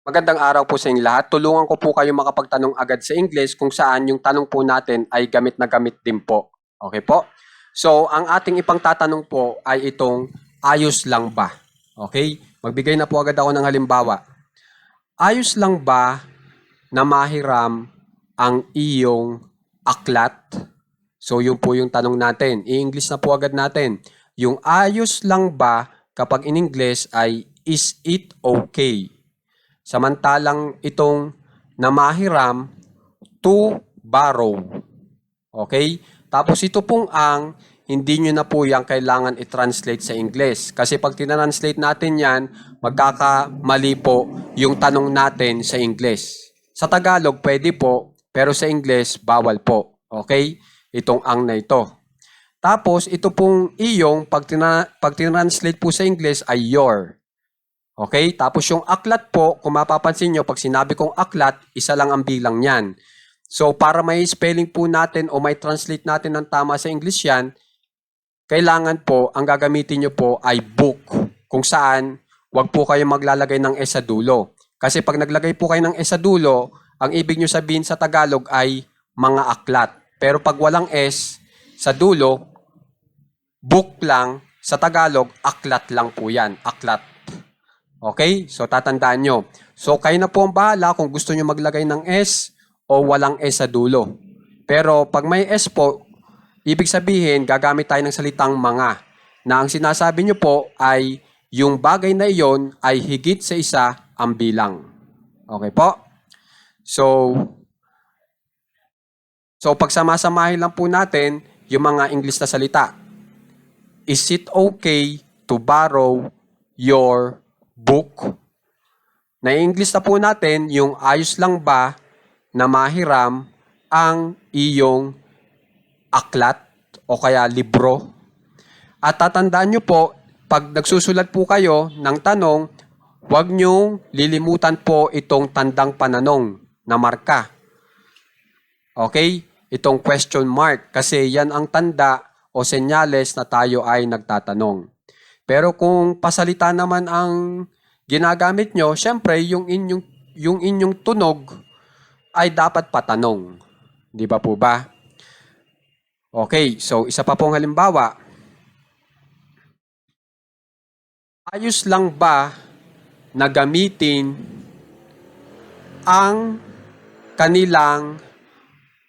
Magandang araw po sa inyong lahat. Tulungan ko po kayo makapagtanong agad sa English kung saan yung tanong po natin ay gamit na gamit din po. Okay po? So, ang ating ipang tatanong po ay itong ayos lang ba? Okay? Magbigay na po agad ako ng halimbawa. Ayos lang ba na mahiram ang iyong aklat? So, yun po yung tanong natin. I-English na po agad natin. Yung ayos lang ba kapag in English ay is it okay? Samantalang itong na mahiram to borrow. Okay? Tapos ito pong ang hindi nyo na po yan kailangan i-translate sa English. Kasi pag tinranslate natin yan, magkakamali po yung tanong natin sa English. Sa Tagalog, pwede po, pero sa English, bawal po. Okay? Itong ang na ito. Tapos, ito pong iyong, pag, tina- pag tinranslate po sa English, ay your. Okay? Tapos yung aklat po, kung mapapansin nyo, pag sinabi kong aklat, isa lang ang bilang niyan. So, para may spelling po natin o may translate natin ng tama sa English yan, kailangan po, ang gagamitin nyo po ay book. Kung saan, wag po kayo maglalagay ng S sa dulo. Kasi pag naglagay po kayo ng S sa dulo, ang ibig nyo sabihin sa Tagalog ay mga aklat. Pero pag walang S sa dulo, book lang, sa Tagalog, aklat lang po yan. Aklat. Okay? So, tatandaan nyo. So, kayo na po ang bahala kung gusto nyo maglagay ng S o walang S sa dulo. Pero pag may S po, ibig sabihin, gagamit tayo ng salitang mga. Na ang sinasabi nyo po ay yung bagay na iyon ay higit sa isa ang bilang. Okay po? So, so pagsamasamahin lang po natin yung mga English na salita. Is it okay to borrow your book? Na English na po natin, yung ayos lang ba na mahiram ang iyong aklat o kaya libro. At tatandaan nyo po, pag nagsusulat po kayo ng tanong, huwag nyo lilimutan po itong tandang pananong na marka. Okay? Itong question mark kasi yan ang tanda o senyales na tayo ay nagtatanong. Pero kung pasalita naman ang ginagamit nyo, syempre yung inyong, yung inyong tunog ay dapat patanong. Di ba po ba? Okay, so isa pa pong halimbawa. Ayos lang ba na gamitin ang kanilang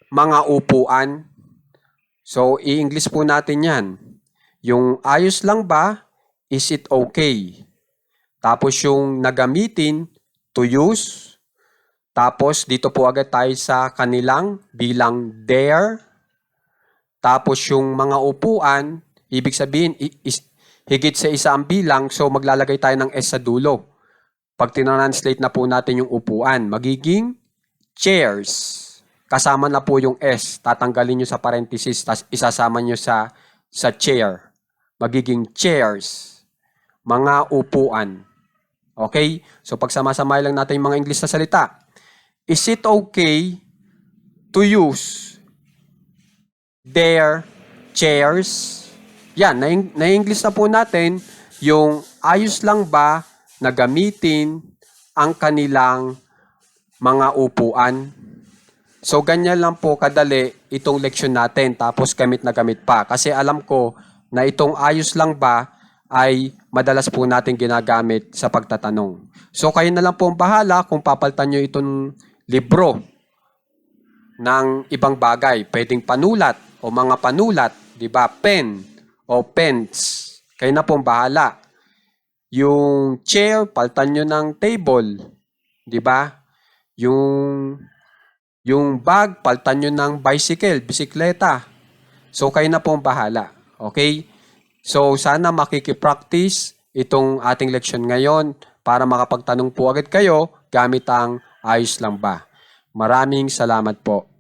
mga upuan? So, i-English po natin yan. Yung ayos lang ba, is it okay? Tapos yung nagamitin, to use. Tapos dito po agad tayo sa kanilang bilang their. Tapos yung mga upuan, ibig sabihin, is, higit sa isa ang bilang, so maglalagay tayo ng S sa dulo. Pag tinranslate na po natin yung upuan, magiging chairs. Kasama na po yung S. Tatanggalin nyo sa parenthesis, tas isasama nyo sa, sa chair. Magiging chairs. Mga upuan. Okay? So pagsamasama lang natin yung mga English na salita. Is it okay to use their chairs? Yan, na- na-English na po natin yung ayos lang ba na gamitin ang kanilang mga upuan. So, ganyan lang po kadali itong leksyon natin. Tapos, gamit na gamit pa. Kasi alam ko na itong ayos lang ba ay madalas po natin ginagamit sa pagtatanong. So, kayo na lang po ang bahala kung papalitan nyo itong libro ng ibang bagay. Pwedeng panulat o mga panulat, di ba? Pen o pens. Kayo na po ang bahala. Yung chair, paltan nyo ng table. Di ba? Yung, yung bag, paltan nyo ng bicycle, bisikleta. So, kayo na po ang bahala. Okay? So, sana makikipractice itong ating leksyon ngayon para makapagtanong po agad kayo gamit ang ayos lang ba. Maraming salamat po.